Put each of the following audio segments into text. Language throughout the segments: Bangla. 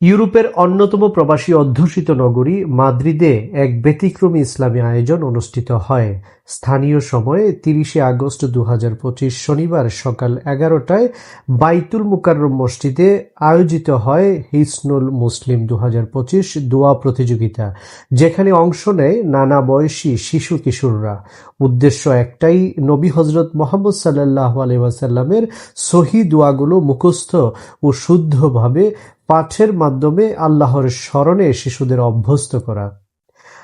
ইউরোপের অন্যতম প্রবাসী অধ্যুষিত নগরী মাদ্রিদে এক ব্যতিক্রমী ইসলামী আয়োজন অনুষ্ঠিত হয়। স্থানীয় সময়ে তিরিশে আগস্ট দু হাজার পঁচিশ শনিবার সকাল এগারোটায় বাইতুল মুকাররম মসজিদে আয়োজিত হয় হিসনুল মুসলিম দু হাজার পঁচিশ দোয়া প্রতিযোগিতা, যেখানে অংশ নেয় নানা বয়সী শিশু কিশোররা। উদ্দেশ্য একটাই, নবী হজরত মোহাম্মদ সাল্লাহ আলহামের সহি দোয়াগুলো মুখস্থ ও শুদ্ধভাবে পাঠের মাধ্যমে আল্লাহর স্মরণে শিশুদের অভ্যস্ত করা।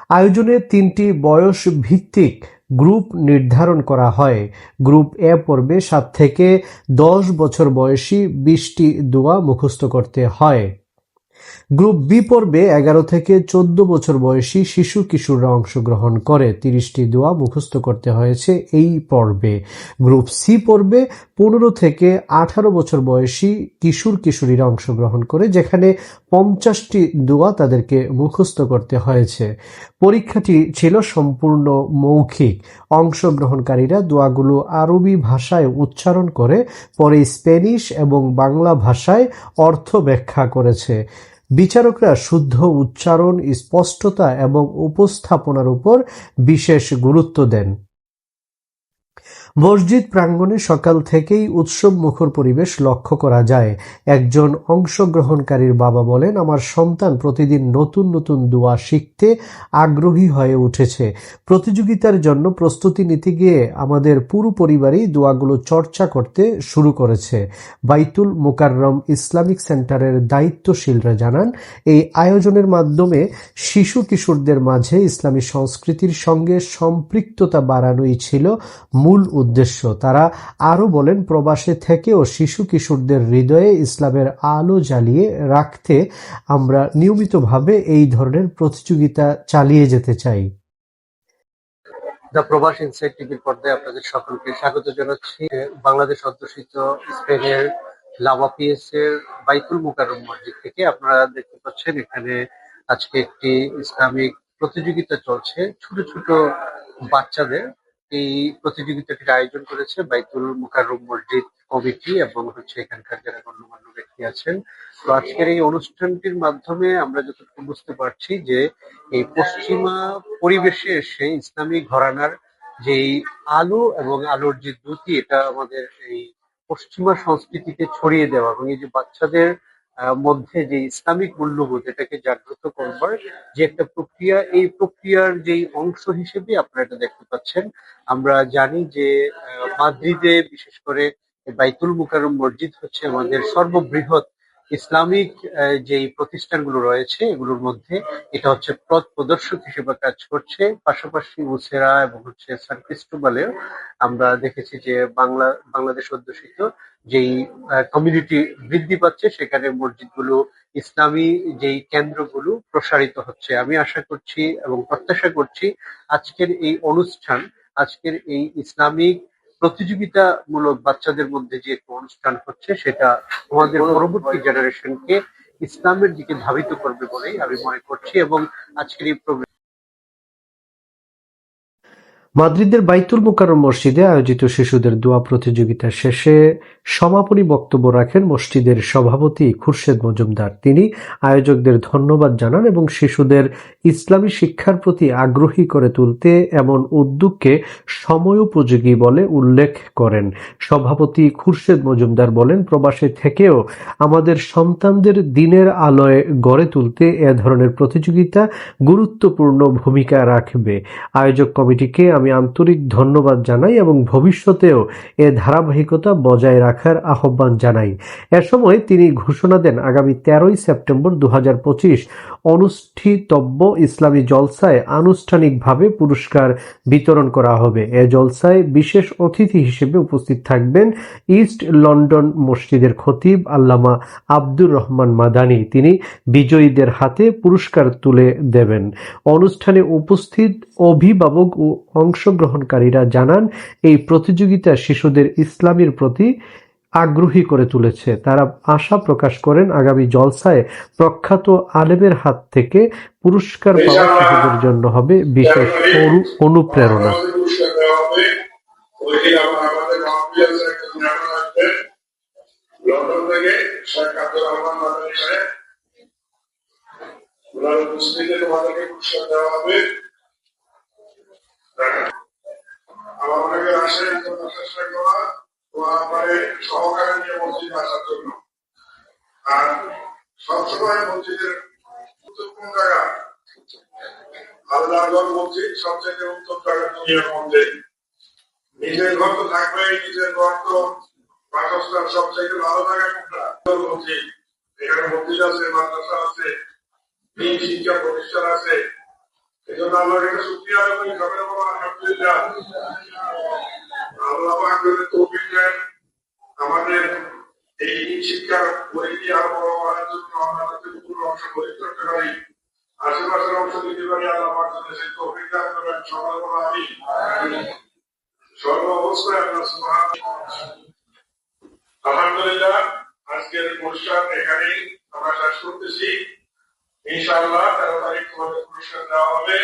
আয়োজনে তিনটি বয়স ভিত্তিক গ্রুপ নির্ধারণ করা হয়। গ্রুপ এ পর্বে সাত থেকে দশ বছর বয়সী বিশটি দোয়া মুখস্থ করতে হয়। গ্রুপ বি পর্বে এগারো থেকে চোদ্দ বছর বয়সী শিশু কিশোররা অংশগ্রহণ করে। তিরিশটি দোয়া মুখস্থ করতে হয়েছে এই পর্বে। গ্রুপ সি পর্বে পনেরো থেকে আঠারো বছর বয়সী কিশোর কিশোরীরা অংশগ্রহণ করে, যেখানে পঞ্চাশটি দোয়া তাদেরকে মুখস্থ করতে হয়েছে। পরীক্ষাটি ছিল সম্পূর্ণ মৌখিক। অংশগ্রহণকারীরা দোয়াগুলো আরবি ভাষায় উচ্চারণ করে, পরে স্প্যানিশ এবং বাংলা ভাষায় অর্থ ব্যাখ্যা করেছে। বিচারকরা শুদ্ধ উচ্চারণ স্পষ্টতা এবং উপস্থাপনার উপর বিশেষ গুরুত্ব দেন। মসজিদ প্রাঙ্গণে সকাল থেকেই উৎসব মুখর পরিবেশ লক্ষ্য করা যায়। একজন অংশগ্রহণকারীর বাবা বলেন, আমার সন্তান প্রতিদিন নতুন নতুন দোয়া শিখতে আগ্রহী হয়ে উঠেছে। প্রতিযোগিতার জন্য প্রস্তুতি নিতে গিয়ে আমাদের পুরো পরিবারই দোয়াগুলো চর্চা করতে শুরু করেছে। বাইতুল মোকাররম ইসলামিক সেন্টারের দায়িত্বশীলরা জানান, এই আয়োজনের মাধ্যমে শিশু কিশোরদের মাঝে ইসলামী সংস্কৃতির সঙ্গে সম্পৃক্ততা বাড়ানোই ছিল মূল উদ্দেশ্য। তারা আরও বলেন, প্রবাসে থেকেও শিশু কিশোরদের হৃদয়ে ইসলামের আলো জ্বালিয়ে রাখতে আমরা নিয়মিতভাবে এই ধরনের প্রতিযোগিতা চালিয়ে যেতে চাই। দ্য প্রবাস ইনসাইড টিভির পর্দায় আপনাদের সকলকে স্বাগত জানাচ্ছি। বাংলাদেশ অধ্যুষিত স্পেনের লাভা পিএস এর বাইতুল মুকাররম মসজিদ থেকে আপনারা দেখতে পাচ্ছেন, এখানে আজকে একটি ইসলামিক প্রতিযোগিতা চলছে। ছোট ছোট বাচ্চাদের এই প্রতিযোগিতাটির আয়োজন করেছে বাইতুল মুকাররম মসজিদ কমিটি এবং হচ্ছে এখানকার যারা গণ্যমান্য ব্যক্তি আছেন। তো আজকের এই অনুষ্ঠানটির মাধ্যমে আমরা যতটুকু বুঝতে পারছি যে এই পশ্চিমা পরিবেশে এসে ইসলামী ঘরানার যেই আলো এবং আলোর যে দ্যুতি এটা আমাদের এই পশ্চিমা সংস্কৃতিকে ছড়িয়ে দেওয়া এবং এই যে বাচ্চাদের মধ্যে যে ইসলামিক মূল্যবোধ এটাকে জাগ্রত করবার যে একটা প্রক্রিয়া, এই প্রক্রিয়ার যে অংশ হিসেবে আপনারা এটা দেখতে পাচ্ছেন। আমরা জানি যে মাদ্রিদে বিশেষ করে বাইতুল মুকারম মসজিদ হচ্ছে আমাদের সর্ববৃহৎ ইসলামিক যেই প্রতিষ্ঠানগুলো রয়েছে, এগুলোর মধ্যে এটা হচ্ছে পথ প্রদর্শক হিসেবে কাজ করছে। পাশাপাশি উসেরা এবং হচ্ছে সান ক্রিস্টোবালেও আমরা দেখেছি যে বাংলা, বাংলাদেশ অধ্যুষিত যেই কমিউনিটি বৃদ্ধি পাচ্ছে, সেখানে মসজিদগুলো, ইসলামী যেই কেন্দ্রগুলো প্রসারিত হচ্ছে। আমি আশা করছি এবং প্রত্যাশা করছি আজকের এই অনুষ্ঠান, আজকের এই ইসলামিক প্রতিযোগিতামূলক বাচ্চাদের মধ্যে যে একটা অনুষ্ঠান হচ্ছে সেটা আমাদের পরবর্তী জেনারেশনকে ইসলামের দিকে ধাবিত করবে বলেই আমি মনে করছি এবং আজকের এই প্রোগ্রাম মাদ্রিদের বাইতুল মোকাররম মসজিদে আয়োজিত শিশুদের দোয়া প্রতিযোগিতা শেষে সমাপনী বক্তব্য রাখেন মসজিদের সভাপতি খুরশেদ মজুমদার। তিনি আয়োজকদের ধন্যবাদ জানান এবং শিশুদের ইসলামী শিক্ষার প্রতি আগ্রহী করে তুলতে এমন উদ্যোগকে সময়োপযোগী বলে উল্লেখ করেন। সভাপতি খুরশেদ মজুমদার বলেন, প্রবাসে থেকেও আমাদের সন্তানদের দিনের আলোয় গড়ে তুলতে এ ধরনের প্রতিযোগিতা গুরুত্বপূর্ণ ভূমিকা রাখবে। আয়োজক কমিটিকে আমি আন্তরিক ধন্যবাদ জানাই এবং ভবিষ্যতেও এ ধারাবাহিকতা বজায় রাখার আহ্বান জানাই। এ সময় তিনি ঘোষণা দেন, আগামী তেরোই সেপ্টেম্বর দু অনুষ্ঠিতব্য ইসলামী জলসায় আনুষ্ঠানিকভাবে পুরস্কার বিতরণ করা হবে। এ জলসায় বিশেষ অতিথি হিসেবে উপস্থিত থাকবেন ইস্ট লন্ডন মসজিদের খতিব আল্লামা আব্দুর রহমান মাদানি। তিনি বিজয়ীদের হাতে পুরস্কার তুলে দেবেন। অনুষ্ঠানে উপস্থিত অভিভাবক ও অংশগ্রহণকারীরা জানান এই প্রতিযোগিতা শিশুদের ইসলামের প্রতি আগ্রহী করে তুলেছে। তারা আশা প্রকাশ করেন আগামী জলসায় প্রখ্যাত আলেমের হাত থেকে পুরস্কার পাওয়া শিশুদের জন্য হবে বিশেষ অনু- অনুপ্রেরণা। লন্ডন থেকে তোমাদেরকে পুরস্কার দেওয়া হবে। আমার অনেকের আসে চেষ্টা করা পরে সহকারে নিয়ে মসজিদে আসার জন্য। আর সবসময় মসজিদের উত্তম জায়গা আল্লাহর মসজিদ, সবচেয়ে উত্তম জায়গা দুনিয়ার মধ্যে। নিজের ঘর তো থাকবেই, নিজের ঘর তো বাসস্থান সবচেয়ে ভালো জায়গা কোনটা? মসজিদ। এখানে মসজিদ আছে, মাদ্রাসা আছে শিক্ষা প্রতিষ্ঠান আছে। এই জন্য আল্লাহর আদায় করি সবাই বলো আলহামদুলিল্লাহ আল্লাহ আমাদের এই শিক্ষার পরিধি আরও বড় করার জন্য আমরা পুরো অংশ গরিব করতে পারি আশেপাশের অংশ দিতে পারি আল্লাহ সেই তৌফিক দান করেন সবাই আমি সর্ব অবস্থায় আল্লাহ সুবহানাহু আলহামদুলিল্লাহ, আজকের অনুষ্ঠান এখানেই আমরা শেষ করতেছি। ইনশাআল্লাহ তেরো তারিখ পুরস্কার দেওয়া হবে।